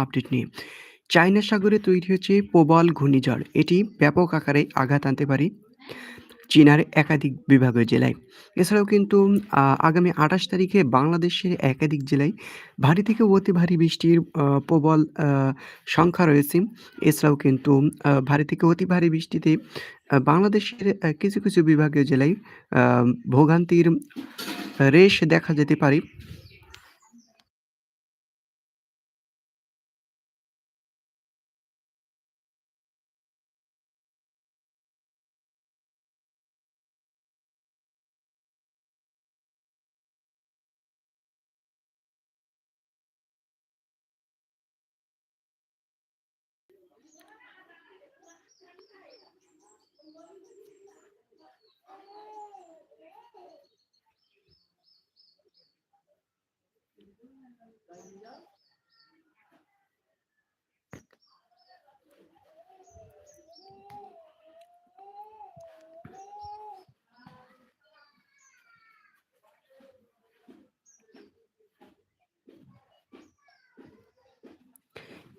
Update নিয়ে। China সাগরে তৈরি হয়েছে প্রবল ঘূর্ণিঝড়। এটি ব্যাপক আকারে আঘাত আনতে পারে চীনার একাধিক বিভাগীয় জেলায়। এছাড়াও কিন্তু আগামী ২৮ তারিখে বাংলাদেশের একাধিক জেলায় ভারী থেকে অতি ভারী বৃষ্টির প্রবল সংখ্যা রয়েছে। এছাড়াও কিন্তু ভারী থেকে অতি ভারী বৃষ্টিতে বাংলাদেশের কিছু, কিছু বিভাগীয় জেলায় ভোগান্তির রেশ দেখা যেতে পারে। Daniel.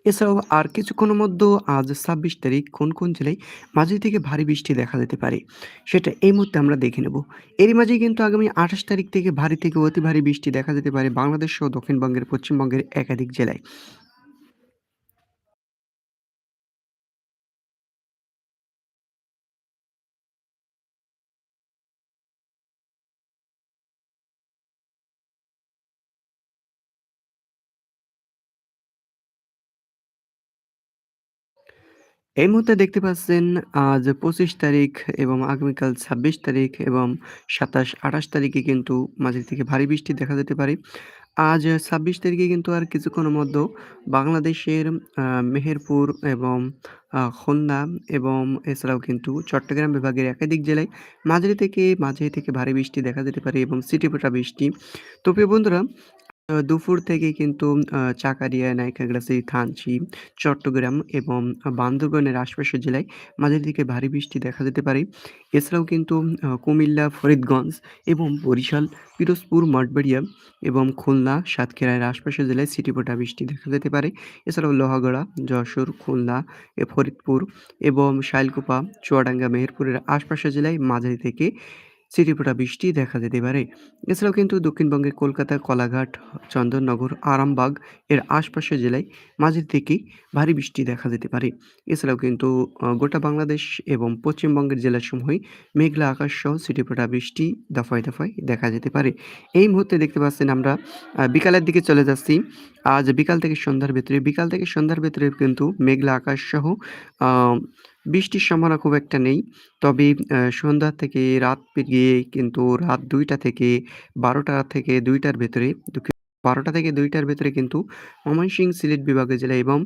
এছাড়াও আর কিছুক্ষণের মধ্যে আজ ২৬ তারিখ কোন, কোন জেলায় মাঝে থেকে ভারী বৃষ্টি দেখা যেতে পারে, সেটা এই মুহূর্তে আমরা দেখে নেব। এরই মাঝে কিন্তু আগামী ২৮ তারিখ থেকে ভারী থেকে অতি ভারী বৃষ্টি দেখা যেতে পারে বাংলাদেশ সহ দক্ষিণবঙ্গের, পশ্চিমবঙ্গের একাধিক জেলায়। এই মুহূর্তে দেখতে পাচ্ছেন আজ ২৫ তারিখ এবং আগামীকাল ২৬ তারিখ এবং ২৭, ২৮ তারিখে কিন্তু মাঝারি থেকে ভারী বৃষ্টি দেখা যেতে পারে। আজ ২৬ তারিখে কিন্তু আর কিছুক্ষণের মধ্যেও বাংলাদেশের মেহেরপুর এবং খুলনা এবং এছাড়াও কিন্তু চট্টগ্রাম বিভাগের একাধিক জেলায় মাঝারি থেকে মাঝারি থেকে ভারী বৃষ্টি দেখা যেতে পারে এবং সিটিপোটা বৃষ্টি। তো প্রিয় বন্ধুরা দুপুর থেকে কিন্তু চাকারিয়া, নাইক্ষ্যংছড়ি, থানচি, চট্টগ্রাম এবং বান্দরবানের আশপাশের জেলায় মাঝের দিকে ভারী বৃষ্টি দেখা যেতে পারে। এছাড়াও কিন্তু কুমিল্লা, ফরিদগঞ্জ এবং বরিশাল, পিরোজপুর, মঠবাড়িয়া এবং খুলনা, সাতক্ষীরার আশপাশের জেলায় ছিটেফোঁটা বৃষ্টি দেখা যেতে পারে। এছাড়াও লোহাগড়া, যশোর, খুলনা, ফরিদপুর এবং শাইলকুপা, চুয়াডাঙ্গা, মেহেরপুরের আশপাশের জেলায় মাঝারি থেকে ছিটেফোঁটা বৃষ্টি দেখা যেতে পারে। এছাড়াও কিন্তু দক্ষিণবঙ্গের কলকাতা, কলাঘাট, চন্দননগর, আরামবাগ এর আশপাশের জেলায় মাঝের থেকে ভারী বৃষ্টি দেখা যেতে পারে। এছাড়াও কিন্তু গোটা বাংলাদেশ এবং পশ্চিমবঙ্গের জেলাসমূহে মেঘলা আকাশ সহ ছিটেফোঁটা বৃষ্টি দফায়, দফায় দেখা যেতে পারে। এই মুহূর্তে দেখতে পাচ্ছেন আমরা বিকালের দিকে চলে যাচ্ছি। আজ বিকাল থেকে সন্ধ্যার ভেতরে, বিকাল থেকে সন্ধ্যার ভেতরে কিন্তু মেঘলা আকাশ সহ বৃষ্টির সম্ভাবনা খুব একটা নেই। তবে সন্ধ্যা থেকে রাত পেরিয়ে কিন্তু রাত দুইটা থেকে ১২টা থেকে দুইটার ভেতরে ১২টা থেকে দুইটার ভেতরে কিন্তু ময়মনসিংহ, সিলেট বিভাগের জেলা এবং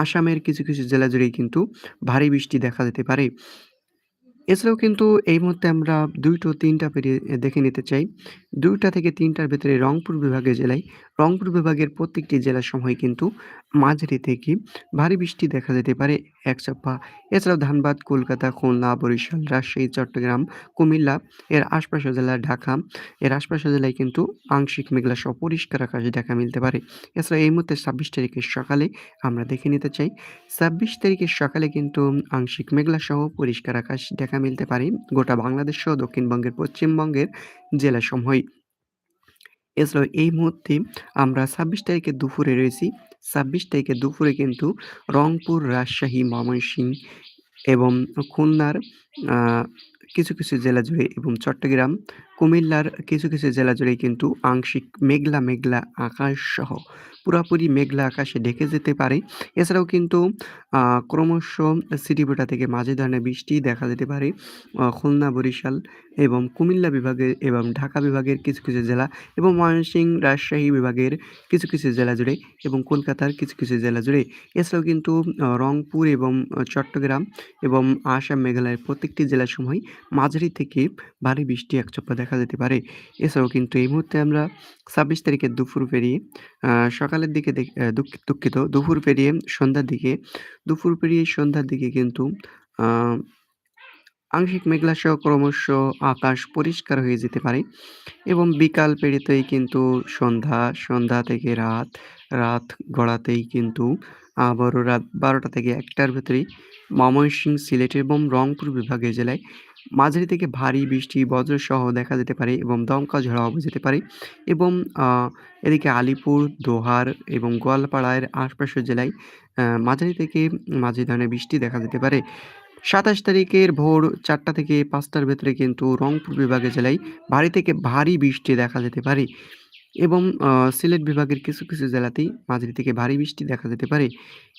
আসামের কিছু, কিছু জেলা জুড়েই কিন্তু ভারী বৃষ্টি দেখা যেতে পারে। এছাড়াও কিন্তু এই মুহূর্তে আমরা ২টো-৩টা পেরিয়ে দেখে নিতে চাই। দুইটা থেকে ৩টার ভেতরে রংপুর বিভাগের জেলায়, রংপুর বিভাগের প্রত্যেকটি জেলাসমূহে কিন্তু মাঝারি থেকে ভারী বৃষ্টি দেখা যেতে পারে একচাপ্পা। এছাড়াও ধানবাদ, কলকাতা, খুলনা, বরিশাল, রাজশাহী, চট্টগ্রাম, কুমিল্লা এর আশপাশের জেলা ঢাকা এর আশপাশের জেলায় কিন্তু আংশিক মেঘলা সহ পরিষ্কার আকাশ দেখা মিলতে পারে। এছাড়া এই মুহূর্তে ২৬ তারিখের সকালে আমরা দেখে নিতে চাই। ২৬ তারিখের সকালে কিন্তু আংশিক মেঘলা সহ পরিষ্কার আকাশ দেখা মিলতে পারে গোটা বাংলাদেশ সহ দক্ষিণবঙ্গের, পশ্চিমবঙ্গের জেলাসমূহেই। এছাড়াও এই মুহূর্তে আমরা ছাব্বিশ তারিখে দুপুরে রয়েছি। ছাব্বিশ তারিখে দুপুরে কিন্তু রংপুর, রাজশাহী, ময়মনসিংহ এবং খুলনার কিছু, কিছু জেলা জুড়ে এবং চট্টগ্রাম, কুমিল্লার কিছু, কিছু জেলা জুড়ে কিন্তু আংশিক মেঘলা, মেঘলা আকাশ সহ পুরাপুরি মেঘলা আকাশে ঢেকে যেতে পারে। এছাড়াও কিন্তু ক্রমশ ছিটেফোঁটা থেকে মাঝে ধরনের বৃষ্টি দেখা যেতে পারে খুলনা, বরিশাল এবং কুমিল্লা বিভাগে এবং ঢাকা বিভাগের কিছু, কিছু জেলা এবং ময়মনসিংহ, রাজশাহী বিভাগের কিছু, কিছু জেলা জুড়ে এবং কলকাতার কিছু, কিছু জেলা জুড়ে। এছাড়াও কিন্তু রংপুর এবং চট্টগ্রাম এবং আসাম, মেঘালয়ের প্রত্যেকটি জেলাসমূহেই মাঝারি থেকে ভারী বৃষ্টি একচক্ষে দেখা যেতে পারে। এছাড়াও কিন্তু এই মুহূর্তে আমরা ২৬ তারিখের দুপুর পেরিয়ে সকালের দিকে দুঃখ দুঃখিত দুপুর পেরিয়ে সন্ধ্যার দিকে, দুপুর পেরিয়ে সন্ধ্যার দিকে কিন্তু আংশিক মেঘলা সহ ক্রমশ আকাশ পরিষ্কার হয়ে যেতে পারে এবং বিকাল পেরিতেই কিন্তু সন্ধ্যা, সন্ধ্যা থেকে রাত, রাত গড়াতেই কিন্তু আবারও রাত ১২টা থেকে একটার ভেতরেই ময়মনসিংহ, সিলেট এবং রংপুর বিভাগীয় জেলায় মাঝারি থেকে ভারী বৃষ্টি বজ্রসহ দেখা যেতে পারে এবং দমকা ঝড় হয়ে যেতে পারে এবং এদিকে আলিপুর, দোহার এবং গোয়ালপাড়ার আশপাশের জেলায় মাঝারি থেকে মাঝারি ধরনের বৃষ্টি দেখা যেতে পারে। ২৭ তারিখের ভোর চারটা থেকে পাঁচটার ভেতরে কিন্তু রংপুর বিভাগের জেলায় ভারী থেকে ভারী বৃষ্টি দেখা যেতে পারে। এবং সিলেট বিভাগের কিছু, কিছু জেলাতেই মাঝারি থেকে ভারী বৃষ্টি দেখা যেতে পারে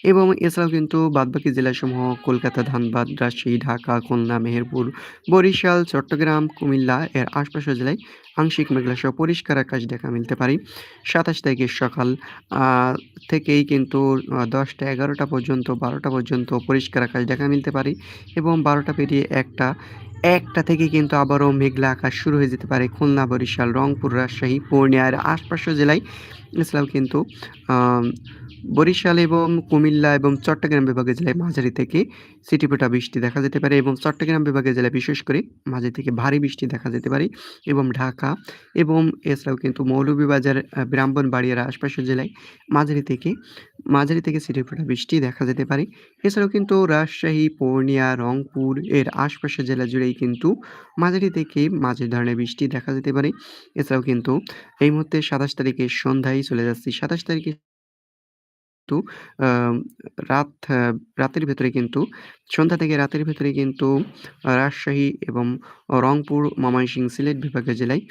এবং এছাড়াও কিন্তু বাদবাকি জেলাসমূহ কলকাতা, ধানবাদ, রাজশাহী, ঢাকা, খুলনা, মেহেরপুর, বরিশাল, চট্টগ্রাম, কুমিল্লা এর আশপাশের জেলায় আংশিক মেঘলাসহ পরিষ্কার আকাশ দেখা মিলতে পারে। ২৭ তারিখের সকাল থেকেই কিন্তু দশটা এগারোটা পর্যন্ত ১২টা পর্যন্ত পরিষ্কার আকাশ দেখা মিলতে পারে এবং ১২টা পেরিয়ে ১টা ১টা থেকে কিন্তু আবারও মেঘলা আকাশ শুরু হয়ে যেতে পারে খুলনা, বরিশাল, রংপুর, রাজশাহী, পূর্ণিয়ার আশপাশের জেলায়। এছাড়াও কিন্তু বরিশাল এবং কুমিল্লা এবং চট্টগ্রাম বিভাগের জেলায় মাঝারি থেকে ছিটেফোঁটা বৃষ্টি দেখা যেতে পারে এবং চট্টগ্রাম বিভাগের জেলায় বিশেষ করে মাঝারি থেকে ভারী বৃষ্টি দেখা যেতে পারে এবং ঢাকা এবং এছাড়াও কিন্তু মৌলভীবাজার, ব্রাহ্মণবাড়িয়ার আশপাশের জেলায় মাঝারি থেকে মাঝারি থেকে ছিটেফোঁটা বৃষ্টি দেখা যেতে পারে। এছাড়াও কিন্তু রাজশাহী, পূর্ণিয়া, রংপুর এর আশপাশের জেলা জুড়েই কিন্তু মাঝারি থেকে মাঝের ধরনের বৃষ্টি দেখা যেতে পারে। এছাড়াও কিন্তু এই মুহূর্তে ২৭ তারিখের সন্ধ্যায় চলে যাচ্ছি। ২৭ তারিখে কিন্তু রাত রাতের ভেতরে কিন্তু সন্ধ্যা থেকে রাতের ভেতরে কিন্তু রাজশাহী এবং রংপুর, ময়মনসিংহ, সিলেট বিভাগীয় জেলায়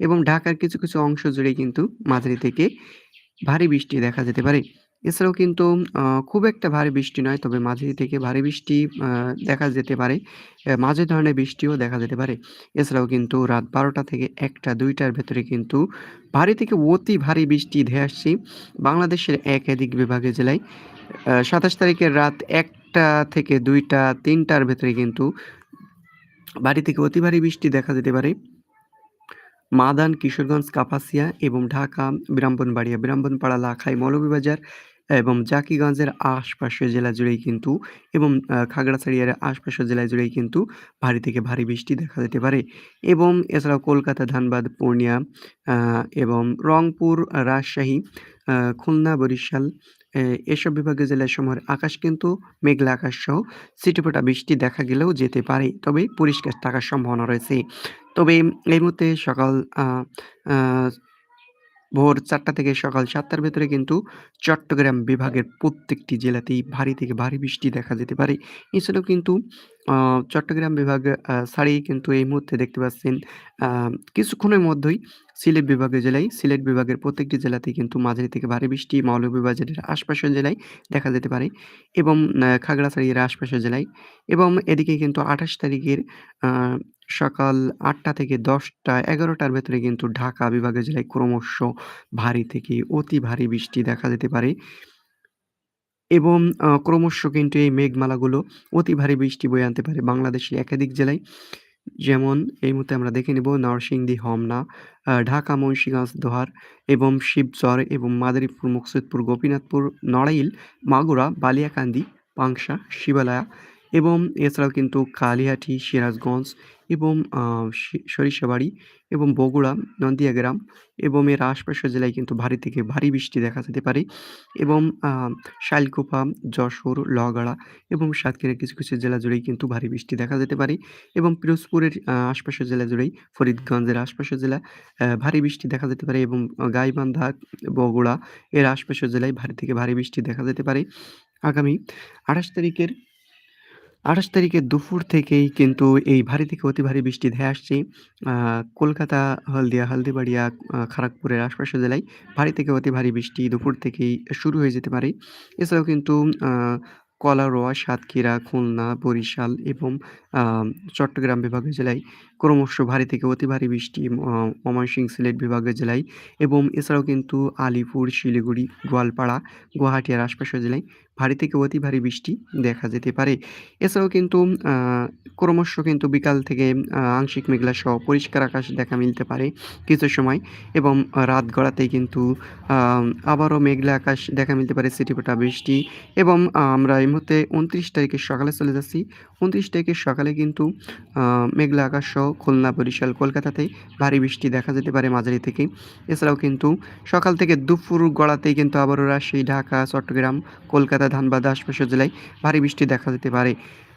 এবং ঢাকার কিছু, কিছু অংশ জুড়ে কিন্তু মাঝারি থেকে ভারী বৃষ্টি দেখা যেতে পারে। এছাড়াও কিন্তু খুব একটা ভারী বৃষ্টি নয়, তবে মাঝারি থেকে ভারী বৃষ্টি দেখা যেতে পারে। মাঝে ধরনের বৃষ্টিও দেখা যেতে পারে। এছাড়াও কিন্তু রাত ১২টা থেকে ১টা ২টার ভেতরে কিন্তু ভারী থেকে অতি ভারী বৃষ্টি ধেয়ে আসছে বাংলাদেশের একাধিক বিভাগে জেলায়। সাতাশ তারিখের রাত একটা থেকে ২টা ৩টার ভেতরে কিন্তু ভারী থেকে অতি ভারী বৃষ্টি দেখা যেতে পারে। মাদান, কিশোরগঞ্জ, কাপাসিয়া এবং ঢাকা, ব্রাহ্মণবাড়িয়া, ব্রাহ্মণপাড়া, লাখাই, মৌলভীবাজার এবং জাকিগঞ্জের আশপাশের জেলা জুড়েই কিন্তু এবং খাগড়াছড়িয়ার আশপাশের জেলা জুড়েই কিন্তু ভারী থেকে ভারী বৃষ্টি দেখা যেতে পারে এবং এছাড়াও কলকাতা, ধানবাদ, পূর্ণিয়া এবং রংপুর, রাজশাহী, খুলনা, বরিশাল এসব বিভাগীয় জেলাসমূহের আকাশ কিন্তু মেঘলা আকাশ সহ ছিটেফোঁটা বৃষ্টি দেখা গেলেও যেতে পারে। তবে পরিষ্কার থাকার সম্ভাবনা রয়েছে। তবে এই মুহূর্তে সকাল ভোর চারটা থেকে সকাল সাতটার ভেতরে কিন্তু চট্টগ্রাম বিভাগের প্রত্যেকটি জেলাতেই ভারী থেকে ভারী বৃষ্টি দেখা যেতে পারে। এছাড়াও কিন্তু চট্টগ্রাম বিভাগ ছাড়িয়ে কিন্তু এই মুহূর্তে দেখতে পাচ্ছেন কিছুক্ষণের মধ্যেই সিলেট বিভাগীয় জেলায়, সিলেট বিভাগের প্রত্যেকটি জেলাতেই কিন্তু মাঝারি থেকে ভারী বৃষ্টি মৌলভীবাজারের আশপাশের জেলায় দেখা যেতে পারে এবং খাগড়াছড়ির আশপাশের জেলায় এবং এদিকে কিন্তু ২৮ তারিখের সকাল আটটা থেকে ১০টা ১১টার ভেতরে কিন্তু ঢাকা বিভাগীয় জেলায় ক্রমশ ভারী থেকে অতি ভারী বৃষ্টি দেখা যেতে পারে। এবং ক্রমশ কিন্তু এই মেঘমালাগুলো অতি ভারী বৃষ্টি বয়ে আনতে পারে বাংলাদেশের একাধিক জেলায়। যেমন এই মুহূর্তে আমরা দেখে নেব নরসিংদী, হমনা ঢাকা, মুন্সিগঞ্জ, দোহার এবং শিবচর এবং মাদারীপুর, মুকসুদপুর, গোপীনাথপুর, নড়াইল, মাগুরা, বালিয়াকান্দি, পাংশা, শিবালয়া এবং এছাড়াও কিন্তু কালিহাটি, সিরাজগঞ্জ এবং সরিষাবাড়ি এবং বগুড়া, নন্দীয়া এবং এর আশপাশের জেলায় কিন্তু ভারী থেকে ভারী বৃষ্টি দেখা যেতে পারে এবং আ শাইলকুপা, যশোর, লোহাগাড়া এবং সাতক্ষীরার কিছু, কিছু জেলা জুড়েই কিন্তু ভারী বৃষ্টি দেখা যেতে পারে এবং পিরোজপুরের আশপাশের জেলা জুড়েই ফরিদগঞ্জের আশপাশের জেলা ভারী বৃষ্টি দেখা যেতে পারে এবং গাইবান্ধা, বগুড়া এর আশপাশের জেলায় ভারী থেকে ভারী বৃষ্টি দেখা যেতে পারে। আগামী ২৮ তারিখের ২৮ তারিখে দুপুর থেকেই কিন্তু এই ভারী থেকে অতি ভারী বৃষ্টি ধেয়ে আসছে কলকাতা, হলদিয়া, হলদিবাড়িয়া, খড়গপুরের আশপাশের জেলায় ভারী থেকে অতি ভারী বৃষ্টি দুপুর থেকেই শুরু হয়ে যেতে পারে। এছাড়াও কিন্তু কলারোয়া, সাতক্ষীরা, খুলনা, বরিশাল এবং চট্টগ্রাম বিভাগীয় জেলায় ক্রমশ ভারী থেকে অতি ভারী বৃষ্টি ময়মনসিংহ, সিলেট বিভাগীয় জেলায় এবং এছাড়াও কিন্তু আলিপুর, শিলিগুড়ি, গোয়ালপাড়া, গুয়াহাটি আর আশপাশের জেলায় ভারী থেকে অতি ভারী বৃষ্টি দেখা যেতে পারে। এছাড়াও কিন্তু ক্রমশ কিন্তু বিকাল থেকে আংশিক মেঘলা সহ পরিষ্কার আকাশ দেখা মিলতে পারে কিছু সময় এবং রাত গড়াতেই কিন্তু আবারও মেঘলা আকাশ দেখা মিলতে পারে ছিটেফোঁটা বৃষ্টি এবং আমরা এই মুহূর্তে ২৯ তারিখের সকালে চলে যাচ্ছি। ২৯ তারিখের সকালে কিন্তু মেঘলা আকাশ সহ খুলনা, বরিশাল, কলকাতাতে ভারী বৃষ্টি দেখা যেতে পারে মাঝারি থেকে। এছাড়াও কিন্তু সকাল থেকে দুপুর গড়াতেই কিন্তু আবারও রাজশাহী, ঢাকা, চট্টগ্রাম, কলকাতা, ধানবাদ, আশপাশের জেলায় ভারী বৃষ্টি দেখা যেতে পারে।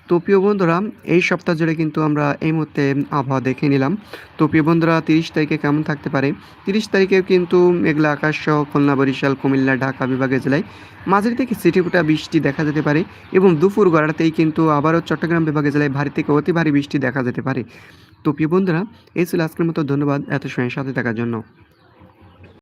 তো প্রিয় বন্ধুরা এই সপ্তাহ জুড়ে কিন্তু আমরা এই মুহূর্তে আবহাওয়া দেখে নিলাম। তো প্রিয় বন্ধুরা ৩০ তারিখে কেমন থাকতে পারে? ৩০ তারিখেও কিন্তু মেঘলা আকাশ সহ খুলনা, বরিশাল, কুমিল্লা, ঢাকা বিভাগের জেলায় মাঝারি থেকে ছিটেফোঁটা বৃষ্টি দেখা যেতে পারে এবং দুপুর গড়াতেই কিন্তু আবারও চট্টগ্রাম বিভাগের জেলায় ভারী থেকে অতি ভারী বৃষ্টি দেখা যেতে পারে। তো প্রিয় বন্ধুরা এই ছিল আজকের মতো ধন্যবাদ এত সময় সাথে থাকার জন্য।